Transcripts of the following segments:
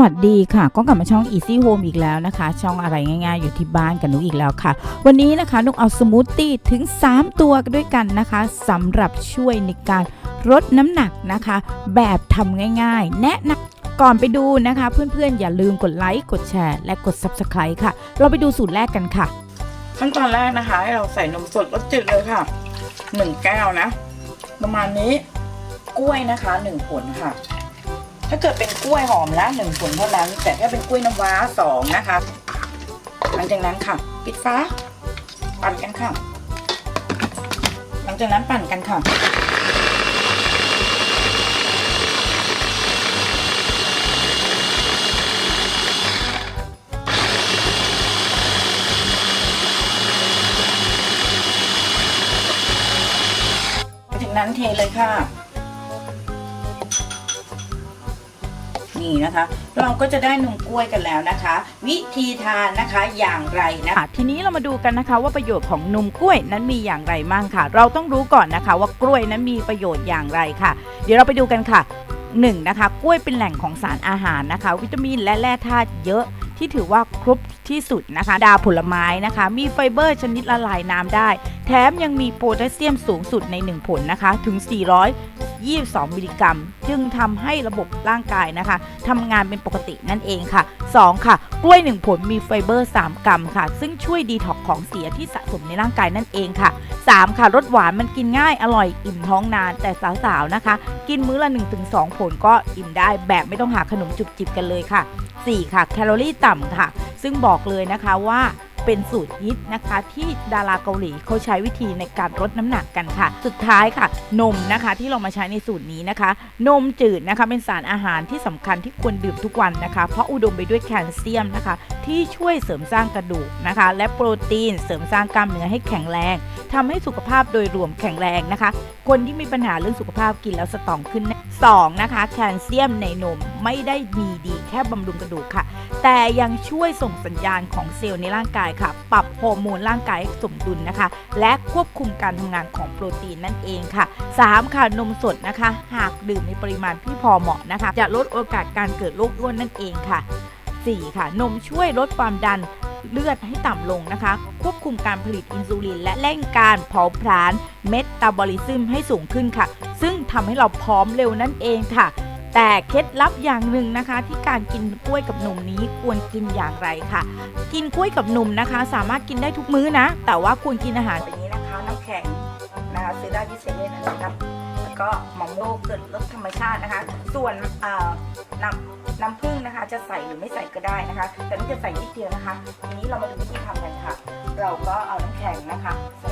วัสดีค่ะ ก็กลับมาช่อง Easy Home อีกแล้วนะคะ ช่องอะไรง่ายๆ อยู่ที่บ้านกับนุกอีกแล้วค่ะ วันนี้นะคะนุกเอาสมูทตี้ถึง 3 ตัวด้วยกันนะคะสำหรับช่วยในการลดน้ำหนักนะคะ แบบทำง่ายๆ แนะนำก่อนไปดูนะคะ เพื่อนๆ อย่าลืมกดไลค์กดแชร์ และกด Subscribe ค่ะ เราไปดูสูตรแรกกันค่ะ ขั้นตอนแรกนะคะ ให้เราใส่นมสดรสจืดเลยค่ะหนึ่งแก้วนะ ประมาณนี้กล้วยนะคะหนึ่งผลค่ะ ถ้าเกิดเป็นกล้วยหอมละหนึ่งผลเท่านั้น แต่ถ้าเป็นกล้วยน้ำว้าสองนะคะ หลังจากนั้นค่ะ ปิดฟ้า ปั่นกันค่ะ หลังจากนั้นปั่นกันค่ะจากนั้นเทเลยค่ะ นี่นะคะ เราก็จะได้นมกล้วยกันแล้วนะคะ วิธีทานนะคะอย่างไรนะคะทีนี้เรามาดูกันนะคะว่าประโยชน์ของนมกล้วยนั้นมีอย่างไรบ้างค่ะ เราต้องรู้ก่อนนะคะว่ากล้วยนั้นมีประโยชน์อย่างไรค่ะ เดี๋ยวเราไปดูกันค่ะหนึ่งนะคะกล้วยเป็นแหล่งของสารอาหารนะคะ วิตามินและแร่ธาตุเยอะที่ถือว่าครบที่สุดนะคะ ดาผลไม้นะคะ มีไฟเบอร์ชนิดละลายน้ำได้ แถมยังมีโพแทสเซียมสูงสุดใน 1 ผลนะคะถึง 400 22 มิลลิกรัม จึงทำให้ระบบร่างกายนะคะทำงานเป็นปกตินั่นเองค่ะ 2 ค่ะ กล้วย 1 ผลมีไฟเบอร์ 3 กรัมค่ะ ซึ่งช่วยดีท็อกของเสียที่สะสมในร่างกายนั่นเองค่ะ 3 ค่ะรสหวานมันกินง่ายอร่อยอิ่มท้องนานแต่สาวๆนะคะ กินมื้อละ 1-2 ผลก็อิ่มได้แบบไม่ต้องหาขนมจุบจิบกันเลยค่ะ 4 ค่ะ แคลอรี่ต่ำค่ะ ซึ่งบอกเลยนะคะว่า เป็นสูตรฮิตนะคะ ที่ดาราเกาหลีเขาใช้วิธีในการลดน้ำหนักกันค่ะ สุดท้ายค่ะ นมนะคะที่เรามาใช้ในสูตรนี้นะคะ นมจืดนะคะเป็นสารอาหารที่สำคัญที่ควรดื่มทุกวันนะคะ เพราะอุดมไปด้วยแคลเซียมนะคะ ที่ช่วยเสริมสร้างกระดูกนะคะ และโปรตีนเสริมสร้างกล้ามเนื้อให้แข็งแรง ทำให้สุขภาพโดยรวมแข็งแรงนะคะ คนที่มีปัญหาเรื่องสุขภาพกินแล้วสตองขึ้นแน่สองนะคะ แคลเซียมในนมไม่ได้มีดีแค่บำรุงกระดูกค่ะ แต่ยังช่วยส่งสัญญาณของเซลล์ในร่างกายค่ะ ปรับฮอร์โมนร่างกายให้สมดุลนะคะ และควบคุมการทำงานของโปรตีนนั่นเองค่ะ 3 ค่ะนมสดนะคะ หากดื่มในปริมาณที่พอเหมาะนะคะ จะลดโอกาสการเกิดโรคอ้วนนั่นเองค่ะ 4 ค่ะ นมช่วยลดความดัน เลือดให้ต่ำลงนะคะ ควบคุมการผลิตอินซูลิน และเร่งการเผาผลาญเมตาบอลิซึมให้สูงขึ้นค่ะ ซึ่งทำให้เราพร้อมเร็วนั่นเองค่ะ แต่เคล็ดลับอย่างหนึ่งนะคะ ที่การกินกล้วยกับนมนี้ควรกินอย่างไรค่ะ กินกล้วยกับนมนะคะ สามารถกินได้ทุกมื้อนะ แต่ว่าควรกินอาหารอย่างนี้นะคะน้ำแข็งนะคะซื้อได้ที่เซเว่นนะครับ ก็หมอมโลกเกิดรสธรรมชาตินะคะ ส่วนน้ำน้ำผึ้งนะคะ จะใส่หรือไม่ใส่ก็ได้นะคะ แต่ไม่จะใส่นิดเดียวนะคะ ทีนี้เรามาดูวิธีทำกันค่ะ เราก็เอาน้ำแข็งนะคะใส่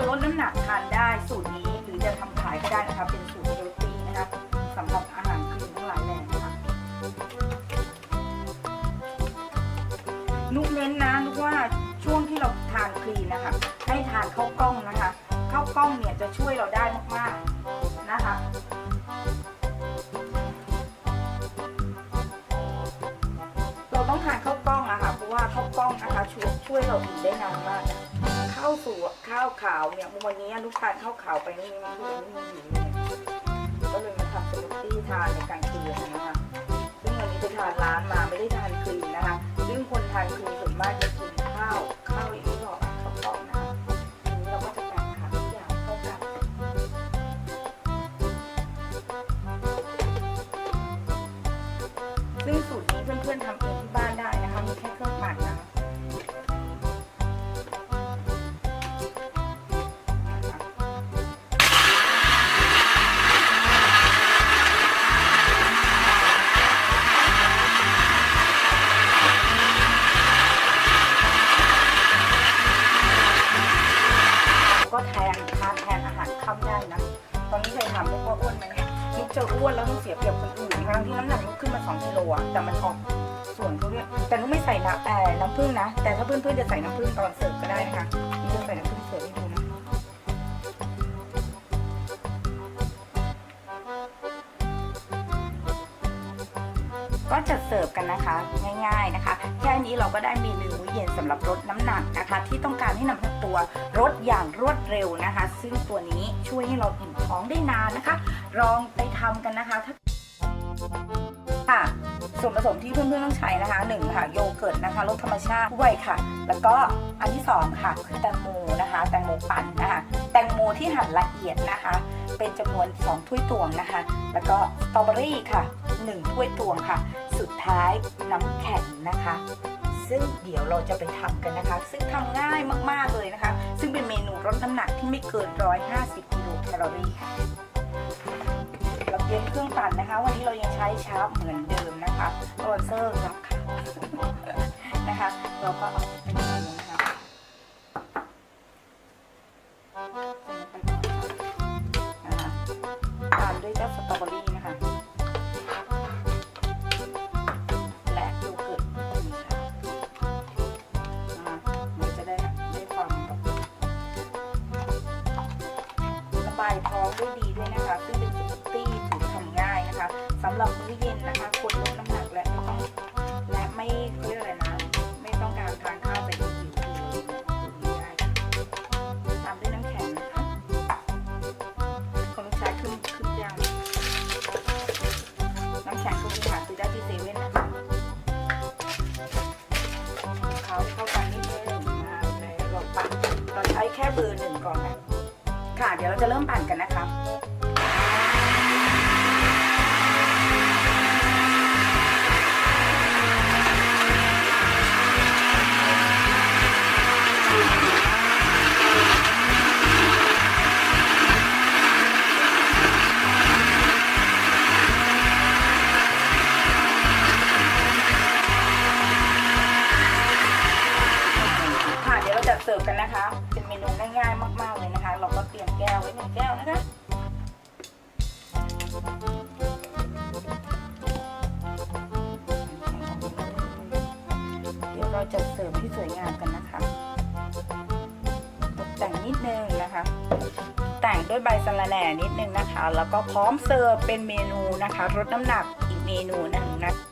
ควรลดน้ำหนักทานได้สูตรนี้หรือจะทำขายก็ได้นะคะเป็นสูตรเฮลตี้นะคะสำหรับอาหารคลีนทั้งหลายแหล่นะคะนุกเน้นนะนุกว่าช่วงที่เราทานคลีนนะคะให้ทานข้าวกล้องนะคะข้าวกล้องเนี่ยจะช่วยเราได้มากๆนะคะเราต้องทานข้าวกล้องอะค่ะเพราะว่าข้าวกล้องนะคะช่วยช่วยเราอิ่มได้นานมากนะ ข้าวสู่ข้าวขาวเนี่ยวันนี้ลูกทานข้าวขาวไปนี่มันคือไม่มีอยู่เลยก็เลยมาทำสมูทตี้ทานในกลางคืนนะคะซึ่งวันนี้ไปทานร้านมาไม่ได้ทานคลีนนะคะซึ่งคนทานคลีนส่วนมากจะกิน ตอนนี้เคยถามลูกว่าอ้วนไหมเนี่ยลูกจะอ้วนแล้วต้องเสียเปรียบคนอื่นทั้งที่น้ำหนักลูกขึ้นมา2กิโลอะแต่มันออกส่วนเขาเรียกแต่ลูกไม่ใส่น้ำแอ่น้ำผึ้งนะ แต่ถ้าเพื่อนๆจะใส่น้ำผึ้งตอนเสิร์ฟก็ได้นะคะนี่จะใส่น้ำผึ้ง ก็จะเสิร์ฟกันนะคะง่าย ๆนะคะ แค่นี้เราก็ได้เมนูมื้อเย็นสำหรับลดน้ำหนักนะคะ ที่ต้องการให้น้ำหนักตัวลดอย่างรวดเร็วนะคะ ซึ่งตัวนี้ช่วยให้เราอิ่มท้องได้นานนะคะลองไปทำกันนะคะถ้า ค่ะส่วนผสมที่เพื่อนๆต้องใช้นะคะหนึ่งค่ะโยเกิร์ตนะคะรสธรรมชาติด้วยค่ะ แล้วก็อันที่สองค่ะคือแตงโมนะคะ แตงโมปั่นนะคะแตงโมที่หั่นละเอียดนะคะ เป็นจำนวน 2 ถ้วยตวงนะคะ แล้วก็สตรอเบอรี่ค่ะ 1 ถ้วยตวงค่ะ สุดท้ายน้ำแข็งนะคะ ซึ่งเดี๋ยวเราจะไปทำกันนะคะ ซึ่งทำง่ายมากๆเลยนะคะ ซึ่งเป็นเมนูลดน้ำหนักที่ไม่เกิน 150กิโลแคลอรี่ค่ะ เยมเครื่องปั่นนะคะ วันนี้เรายังใช้ชาร์ปเหมือนเดิมนะคะโรนเซอร์ครับค่ะนะคะ เราก็เอาไปทำนะคะ เย็นนะคะคนลดน้ำหนักและไม่ต้องและไม่เขาเรียกอะไรนะ ไม่ต้องการทานข้าวแต่ยังหิวอยู่ง่ายตามด้วยน้ำแข็งนะคะของลูกชายขึ้นขึ้นแก้วน้ำแข็งก็มีหาซื้อได้ที่เซเว่นนะคะเขาเข้ากันนิดนึงนะแล้วเราปั่นเราใช้แค่เบอร์หนึ่งก่อนนะค่ะ เดี๋ยวเราจะเริ่มปั่นกันนะคะ เราจะเสร์ฟที่สวยงามกันนะคะ ตกแต่งนิดนึงนะคะ แต่งด้วยใบสะระแหน่นิดนึงนะคะ แล้วก็พร้อมเสิร์ฟเป็นเมนูนะคะลดน้ำหนักอีกเมนูหนึ่งนะคะ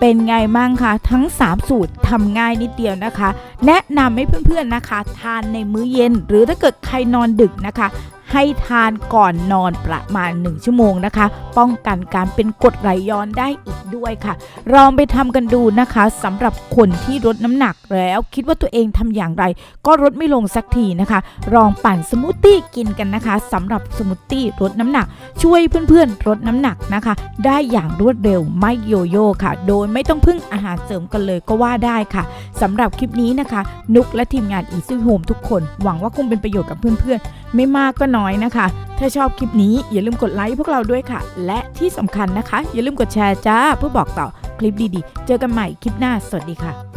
เป็นไงมั่งคะทั้ง 3 สูตรทำง่ายนิดเดียวนะคะ แนะนำให้เพื่อนๆนะคะ ทานในมื้อเย็น หรือถ้าเกิดใครนอนดึกนะคะ ให้ทานก่อนนอนประมาณ 1 ชั่วโมงนะคะ ป้องกันการเป็นกรดไหลย้อนได้อีกด้วยค่ะ ลองไปทำกันดูนะคะสำหรับคนที่ลดน้ำหนักแล้วคิดว่าตัวเองทำอย่างไร ก็ลดไม่ลงสักทีนะคะ ลองปั่นสมูทตี้กินกันนะคะสำหรับสมูทตี้ลดน้ำหนัก ช่วยเพื่อนๆลดน้ำหนักนะคะ ได้อย่างรวดเร็วไม่โยโย่ค่ะ โดยไม่ต้องพึ่งอาหารเสริมกันเลยก็ว่าได้ค่ะสำหรับคลิปนี้นะคะ นุกและทีมงาน Easy Home ทุกคน หวังว่าคงเป็นประโยชน์กับเพื่อนๆ ไม่มากก็น้อยน้อยนะคะ ถ้าชอบคลิปนี้อย่าลืมกดไลค์พวกเราด้วยค่ะ และที่สำคัญนะคะ อย่าลืมกดแชร์จ้าเพื่อบอกต่อคลิปดีๆ เจอกันใหม่คลิปหน้า สวัสดีค่ะ